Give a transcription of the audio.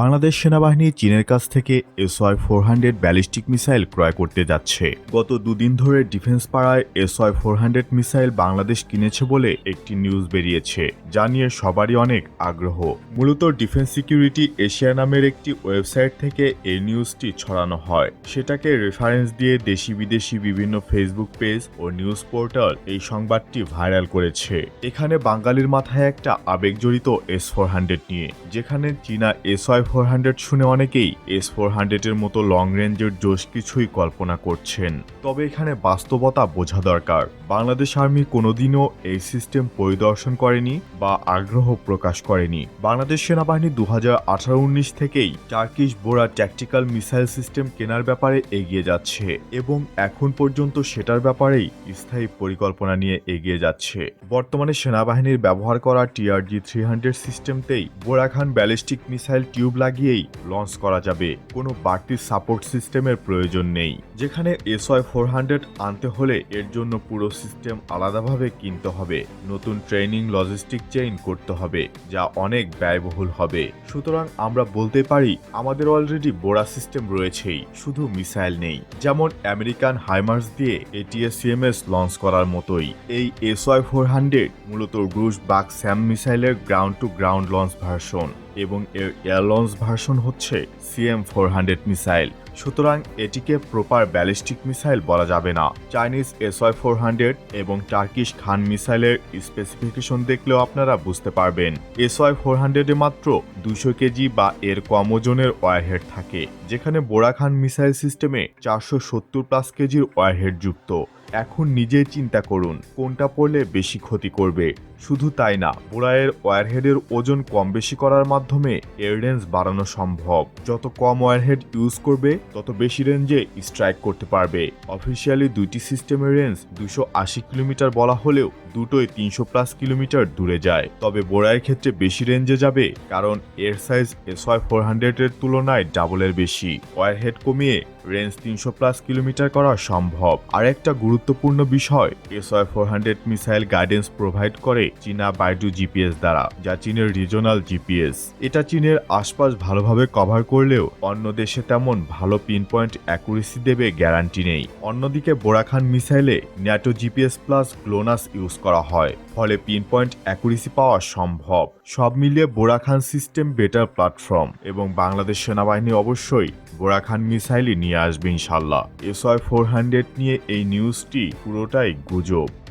বাংলাদেশ সেনাবাহিনী চীনের কাছ থেকে SY four hundred ballistic missile ক্রয় করতে যাচ্ছে। গত দুদিন ধরে ডিফেন্স পাড়ায় SY four hundred missile Bangladesh কিনেছে বলে একটি নিউজ বেরিয়েছে, যা নিয়ে সবারই অনেক আগ্রহ। মূলত ডিফেন্স সিকিউরিটি এশিয়া নামের একটি ওয়েবসাইট থেকে এই নিউজটি ছড়ানো হয়। সেটাকে রেফারেন্স দিয়ে দেশি বিদেশি বিভিন্ন ফেসবুক পেজ ও নিউজ পোর্টাল এই সংবাদটি ভাইরাল করেছে। এখানে বাঙালির মাথায় একটা আবেগ জড়িত এস ফোর হান্ড্রেড নিয়ে, যেখানে চীনা এস ফোর হান্ড্রেড শুনে অনেকেই এস ফোর হান্ড্রেডের মতো লং রেঞ্জের জোশ কিছুই কল্পনা করছেন। তবে এখানে বাস্তবতা বোঝা দরকার। বাংলাদেশ আর্মি কোনোদিনও এই সিস্টেম পরিদর্শন করেনি বা আগ্রহ প্রকাশ করেনি। বাংলাদেশ সেনাবাহিনী দু হাজার আঠারো উনিশ থেকেই Turkish Bora tactical missile system কেনার ব্যাপারে এগিয়ে যাচ্ছে এবং এখন পর্যন্ত সেটার ব্যাপারেই স্থায়ী পরিকল্পনা নিয়ে এগিয়ে যাচ্ছে। বর্তমানে সেনাবাহিনীর ব্যবহার করা TRG three hundred সিস্টেমতেই Bora Khan ballistic missile tube লাগিয়েই লঞ্চ করা যাবে। কোনো বাড়তি সাপোর্ট সিস্টেমের প্রয়োজন নেই। যেখানে এসওয়াই ফোর হান্ড্রেড আনতে হলে এর জন্য পুরো সিস্টেম আলাদাভাবে কিনতে হবে। নতুন ট্রেনিং লজিস্টিক চেইন করতে হবে, যা অনেক ব্যয়বহুল হবে। সুতরাং আমরা বলতে পারি, আমাদের অলরেডি বোরা সিস্টেম রয়েছেই, শুধু মিসাইল নেই। যেমন আমেরিকান হাইমার্স দিয়ে এটিএস সিএমএস লঞ্চ করার মতোই। এই এসওয়াই ফোর হান্ড্রেড মূলত রুশ বাক স্যাম মিসাইলের ground to ground launch version এবং এর এয়ার লঞ্চ ভার্সন হচ্ছে সিএম ফোর হান্ড্রেড মিসাইল। সুতরাং এটিকে প্রপার ব্যালিস্টিক মিসাইল বলা যাবে না। চাইনিজ এসওয়াই ফোর হান্ড্রেড এবং টার্কিশ খান মিসাইলের স্পেসিফিকেশন দেখলেও আপনারা বুঝতে পারবেন। এসওয়াই ফোর হান্ড্রেডে মাত্র দুশো কেজি বা এর কম ওজনের ওয়ারহেড থাকে, যেখানে বোরা খান মিসাইল সিস্টেমে চারশো সত্তর প্লাস কেজির ওয়ারহেড যুক্ত। এখন নিজেই চিন্তা করুন, কোনটা পড়লে বেশি ক্ষতি করবে। শুধু তাই না বোরায়ের ওয়ারহেডের ওজন কম বেশি করার মাধ্যমে এর রেঞ্জ বাড়ানো সম্ভব। যত কম ওয়ারহেড ইউজ করবে, তত বেশি রেঞ্জে স্ট্রাইক করতে পারবে। অফিসিয়ালি দুইটি সিস্টেমের রেঞ্জ দুশো আশি কিলোমিটার বলা হলেও দুটোই তিনশো প্লাস কিলোমিটার দূরে যায়। তবে বোরায়ের ক্ষেত্রে বেশি রেঞ্জে যাবে কারণ এর সাইজ এসওয়াই ফোর হান্ড্রেডের তুলনায় ডাবলের বেশি। ওয়ারহেড কমিয়ে রেঞ্জ তিনশো প্লাস কিলোমিটার করা সম্ভব। আর একটা গুরুত্বপূর্ণ বিষয় SY four hundred missile guidance provide করে চীনা বাইডু জিপিএস দ্বারা, যা চীনের রিজনাল জিপিএস এটা চীনের আশপাশ ভালোভাবে কভার করলেও অন্য দেশে তেমন ভালো পিন পয়েন্ট অ্যাকুরেসি দেবে গ্যারান্টি নেই। অন্যদিকে Bora Khan মিসাইলে NATO GPS plus GLONASS use করা হয়, ফলে পিন পয়েন্ট অ্যাকুরেসি পাওয়া সম্ভব। সব মিলিয়ে বোরাখান সিস্টেম বেটার প্ল্যাটফর্ম এবং বাংলাদেশ সেনাবাহিনী অবশ্যই বোরাখান মিসাইলই নিয়ে আসবে ইনশাল্লাহ। এসওয়াই ফোর হান্ড্রেড নিয়ে এই নিউজটি পুরোটাই গুজব।